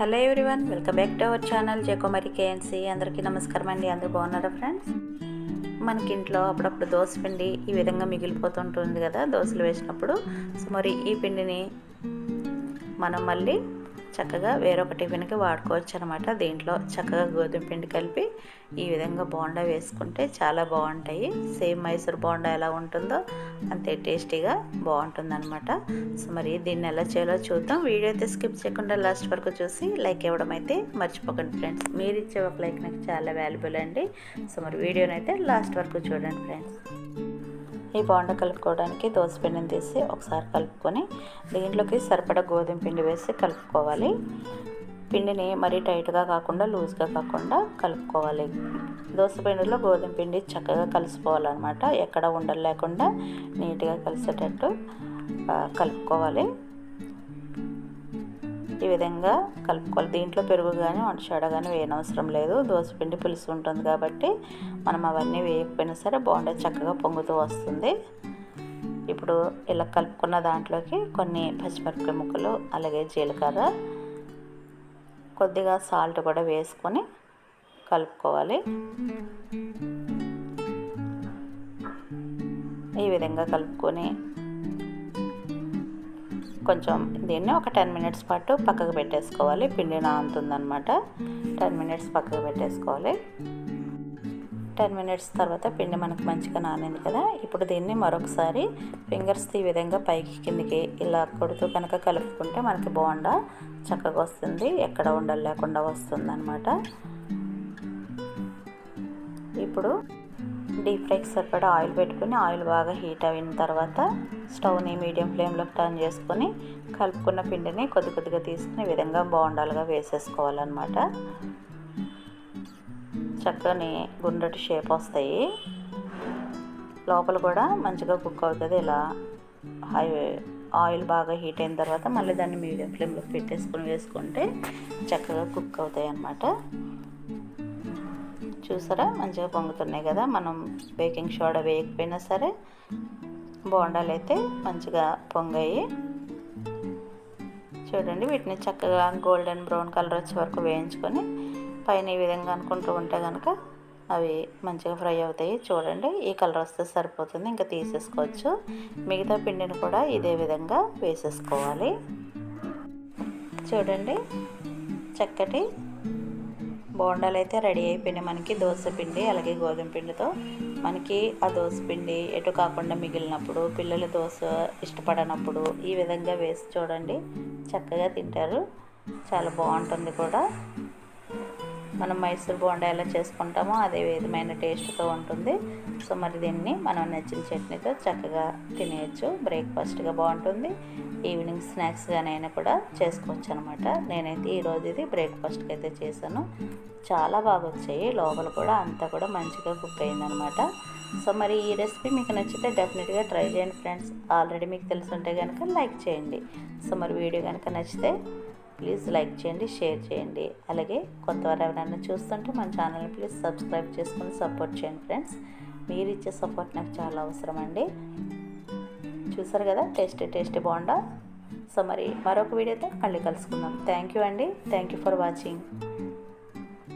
Hello everyone welcome back to our channel Jayakumari K N C అందరికీ నమస్కారం అండి. అందరూ బాగున్నారా ఫ్రెండ్స్? మనకి ఇంట్లో అప్పుడప్పుడు దోశ పిండి ఈ విధంగా మిగిలిపోతుంటుంది కదా దోశలు వేసినప్పుడు. సో మరి ఈ పిండిని మనం మళ్ళీ చక్కగా వేరొక టిఫిన్కి వాడుకోవచ్చు అనమాట దీంట్లో చక్కగా గోధుమ పిండి కలిపి ఈ విధంగా బోండా వేసుకుంటే చాలా బాగుంటాయి. సేమ్ మైసూర్ బోండా ఎలా ఉంటుందో అంతే టేస్టీగా బాగుంటుందన్నమాట సో మరి దీన్ని ఎలా చేయాలో చూద్దాం. వీడియో అయితే స్కిప్ చేయకుండా లాస్ట్ వరకు చూసి లైక్ ఇవ్వడం అయితే మర్చిపోకండి ఫ్రెండ్స్. మీరు ఇచ్చే ఒక లైక్ నాకు చాలా వాల్యుబుల్ అండి. సో మరి వీడియోని అయితే లాస్ట్ వరకు చూడండి ఫ్రెండ్స్. ఈ బాండ కలుపుకోవడానికి దోసపిండిని తీసి ఒకసారి కలుపుకొని దీంట్లోకి సరిపడా గోధుమ పిండి వేసి కలుపుకోవాలి. పిండిని మరీ టైట్గా కాకుండా లూజ్గా కాకుండా కలుపుకోవాలి. దోశ పిండిలో గోధుమ పిండి చక్కగా కలిసిపోవాలన్నమాట. ఎక్కడ ఉండలు లేకుండా నీట్గా కలిసేటట్టు కలుపుకోవాలి. ఈ విధంగా కలుపుకోవాలి. దీంట్లో పెరుగు కానీ వంటషాడ కానీ వేయనవసరం లేదు. దోశపిండి పులుసు ఉంటుంది కాబట్టి మనం అవన్నీ వేయకపోయినా సరే బాగుండే చక్కగా పొంగుతూ వస్తుంది. ఇప్పుడు ఇలా కలుపుకున్న దాంట్లోకి కొన్ని పచ్చిమిరపకాయ ముక్కలు అలాగే జీలకర్ర కొద్దిగా సాల్ట్ కూడా వేసుకొని కలుపుకోవాలి. ఈ విధంగా కలుపుకొని కొంచెం దీన్ని ఒక టెన్ మినిట్స్ పాటు పక్కకు పెట్టేసుకోవాలి. పిండి నానుతుందనమాట టెన్ మినిట్స్ పక్కకు పెట్టేసుకోవాలి. టెన్ మినిట్స్ తర్వాత పిండి మనకు మంచిగా నానింది కదా. ఇప్పుడు దీన్ని మరొకసారి ఫింగర్స్ ఈ విధంగా పైకి కిందికి ఇలా కొడుతూ కనుక కలుపుకుంటే మనకి బోండా చక్కగా వస్తుంది. ఎక్కడ ఉండలు లేకుండా వస్తుంది అనమాట ఇప్పుడు డీప్ ఫ్రైకి సరిపడా ఆయిల్ పెట్టుకుని ఆయిల్ బాగా హీట్ అయిన తర్వాత స్టవ్ని మీడియం ఫ్లేమ్లోకి టర్న్ చేసుకొని కలుపుకున్న పిండిని కొద్ది కొద్దిగా తీసుకుని విధంగా బాగుండాలుగా వేసేసుకోవాలన్నమాట. చక్కని గుండ్రటి షేప్ వస్తాయి. లోపల కూడా మంచిగా కుక్ అవుతుంది. ఇలా హై ఆయిల్ బాగా హీట్ అయిన తర్వాత మళ్ళీ దాన్ని మీడియం ఫ్లేమ్లో పెట్టేసుకొని వేసుకుంటే చక్కగా కుక్ అవుతాయి అన్నమాట చూసారా? మంచిగా పొంగుతున్నాయి కదా. మనం బేకింగ్ సోడా వేయకపోయినా సరే బోండాలు అయితే మంచిగా పొంగాయి. చూడండి వీటిని చక్కగా గోల్డెన్ బ్రౌన్ కలర్ వచ్చే వరకు వేయించుకొని పైన ఈ విధంగా అనుకుంటూ ఉంటే కనుక అవి మంచిగా ఫ్రై అవుతాయి. చూడండి ఈ కలర్ వస్తే సరిపోతుంది. ఇంకా తీసేసుకోవచ్చు. మిగతా పిండిని కూడా ఇదే విధంగా వేసేసుకోవాలి. చూడండి చక్కటి బోండాలు అయితే రెడీ అయిపోయినాయి. మనకి దోశ పిండి అలాగే గోధుమ పిండితో. మనకి ఆ దోశ పిండి ఎటు కాకుండా మిగిలినప్పుడు పిల్లలు దోశ ఇష్టపడనప్పుడు ఈ విధంగా వేసి చూడండి. చక్కగా తింటారు. చాలా బాగుంటుంది కూడా. మనం మైసూర్ బోండా ఎలా చేసుకుంటామో అదే విధమైన టేస్ట్తో ఉంటుంది. సో మరి దీన్ని మనం నచ్చిన చట్నీతో చక్కగా తినేయచ్చు. బ్రేక్ఫాస్ట్గా బాగుంటుంది. ఈవినింగ్ స్నాక్స్గానైనా కూడా చేసుకోవచ్చు అనమాట నేనైతే ఈరోజు ఇది బ్రేక్ఫాస్ట్కి అయితే చేశాను. చాలా బాగా వచ్చాయి. లోపల కూడా అంతా కూడా మంచిగా కుక్ అయిందనమాట. సో మరి ఈ రెసిపీ మీకు నచ్చితే డెఫినెట్గా ట్రై చేయండి ఫ్రెండ్స్. ఆల్రెడీ మీకు తెలిసి ఉంటే కనుక లైక్ చేయండి. సో మరి వీడియో కనుక నచ్చితే ప్లీజ్ లైక్ చేయండి షేర్ చేయండి. అలాగే కొత్త వారు ఎవరైనా చూస్తుంటే మన ఛానల్ని ప్లీజ్ సబ్స్క్రైబ్ చేసుకుని సపోర్ట్ చేయండి ఫ్రెండ్స్. మీరు ఇచ్చే సపోర్ట్ నాకు చాలా అవసరం అండి. చూసారు కదా? టేస్టీ టేస్టీ బాగుండా సో మరి మరొక వీడియోతో మళ్ళీ కలుసుకుందాం. థ్యాంక్ యూ అండి. Thank you for watching